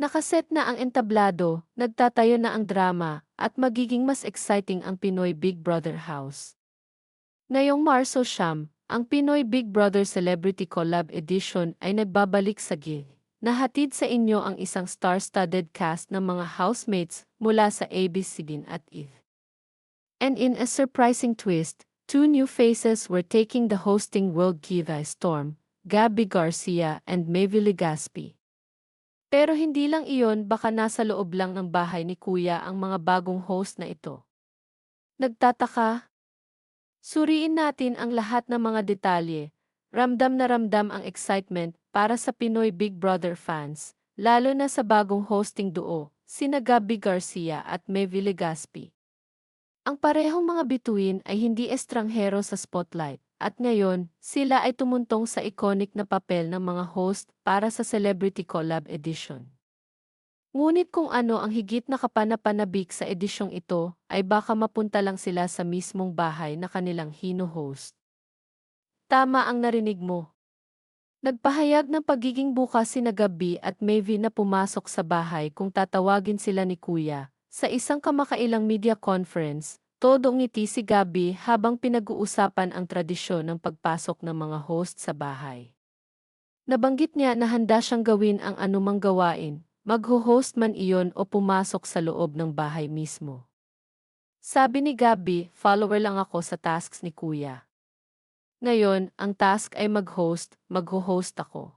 Nakaset na ang entablado, nagtatayo na ang drama, at magiging mas exciting ang Pinoy Big Brother House. Ngayong Marso Siyam, ang Pinoy Big Brother Celebrity Collab Edition ay nagbabalik sa GIL. Nahatid sa inyo ang isang star-studded cast ng mga housemates mula sa ABCBN at IF. And in a surprising twist, two new faces were taking the hosting world Kiva Storm, Gabby Garcia and Maeve Legaspi. Pero hindi lang iyon baka nasa loob lang ng bahay ni Kuya ang mga bagong host na ito. Nagtataka? Suriin natin ang lahat ng mga detalye. Ramdam na ramdam ang excitement para sa Pinoy Big Brother fans, lalo na sa bagong hosting duo, sina Gabby Garcia at Maeve Legaspi. Ang parehong mga bituin ay hindi estranghero sa spotlight. At ngayon, sila ay tumuntong sa iconic na papel ng mga host para sa Celebrity Collab Edition. Ngunit kung ano ang higit na kapanapanabik sa edisyong ito, ay baka mapunta lang sila sa mismong bahay na kanilang hino-host. Tama ang narinig mo. Nagpahayag ng pagiging bukas si Gabi at Maeve na pumasok sa bahay kung tatawagin sila ni Kuya sa isang kamakailang media conference Todo ngiti si Gabi habang pinag-uusapan ang tradisyon ng pagpasok ng mga host sa bahay. Nabanggit niya na handa siyang gawin ang anumang gawain, magho-host man iyon o pumasok sa loob ng bahay mismo. Sabi ni Gabi, follower lang ako sa tasks ni Kuya. Ngayon, ang task ay mag-host, magho-host ako.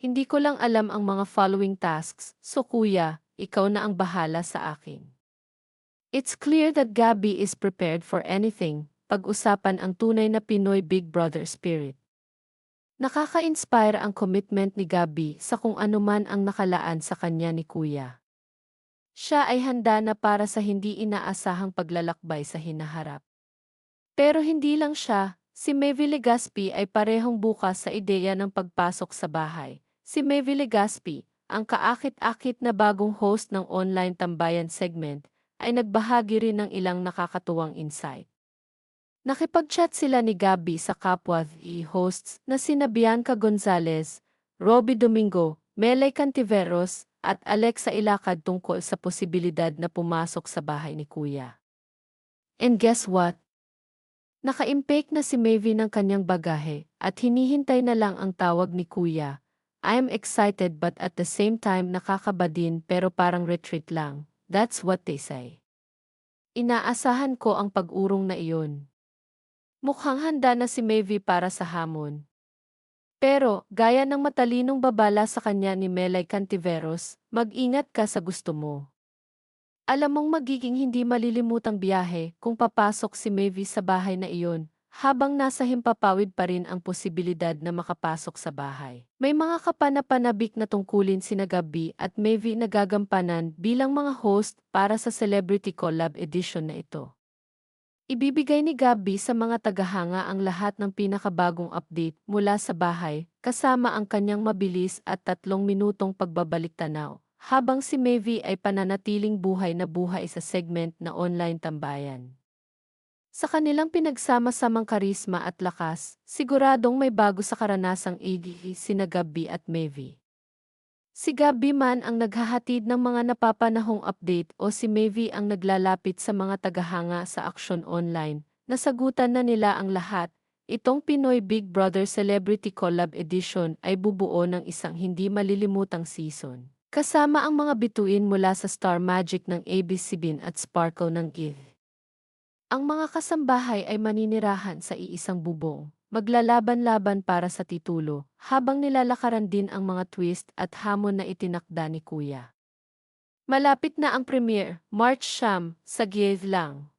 Hindi ko lang alam ang mga following tasks, so Kuya, ikaw na ang bahala sa akin. It's clear that Gabby is prepared for anything, pag-usapan ang tunay na Pinoy Big Brother spirit. Nakaka-inspire ang commitment ni Gabby sa kung anuman ang nakalaan sa kanya ni Kuya. Siya ay handa na para sa hindi inaasahang paglalakbay sa hinaharap. Pero hindi lang siya, si Maeve Legaspi ay parehong bukas sa ideya ng pagpasok sa bahay. Si Maeve Legaspi, ang kaakit-akit na bagong host ng online tambayan segment, ay nagbahagi rin ng ilang nakakatuwang insight. Nakipag-chat sila ni Gabi sa kapwa hosts na sina Bianca Gonzalez, Robbie Domingo, Melay Cantiveros, at Alexa Ilacad tungkol sa posibilidad na pumasok sa bahay ni Kuya. And guess what? Naka-impake na si Maeve ng kanyang bagahe at hinihintay na lang ang tawag ni Kuya. I'm excited but at the same time nakakabadin pero parang retreat lang. That's what they say. Inaasahan ko ang pag-urong na iyon. Mukhang handa na si Maeve para sa hamon. Pero, gaya ng matalinong babala sa kanya ni Melay Cantiveros, mag-ingat ka sa gusto mo. Alam mong magiging hindi malilimutang biyahe kung papasok si Maeve sa bahay na iyon, habang nasa himpapawid pa rin ang posibilidad na makapasok sa bahay. May mga kapanapanabik na tungkulin sina Gabi at Maeve na gagampanan bilang mga host para sa Celebrity Collab Edition na ito. Ibibigay ni Gabi sa mga tagahanga ang lahat ng pinakabagong update mula sa bahay, kasama ang kanyang mabilis at tatlong minutong pagbabalik tanaw, habang si Maeve ay pananatiling buhay na buhay sa segment na online tambayan. Sa kanilang pinagsama-samang karisma at lakas, siguradong may bago sa karanasang igi sina Gabi at Maeve. Si Gabi man ang naghahatid ng mga napapanahong update o si Maeve ang naglalapit sa mga tagahanga sa aksyon online, nasagutan na nila ang lahat, itong Pinoy Big Brother Celebrity Collab Edition ay bubuo ng isang hindi malilimutang season. Kasama ang mga bituin mula sa Star Magic ng ABCBN at Sparkle ng GIF. Ang mga kasambahay ay maninirahan sa iisang bubong, maglalaban-laban para sa titulo, habang nilalakaran din ang mga twist at hamon na itinakda ni Kuya. Malapit na ang premiere, March Sham, sa Giyave lang.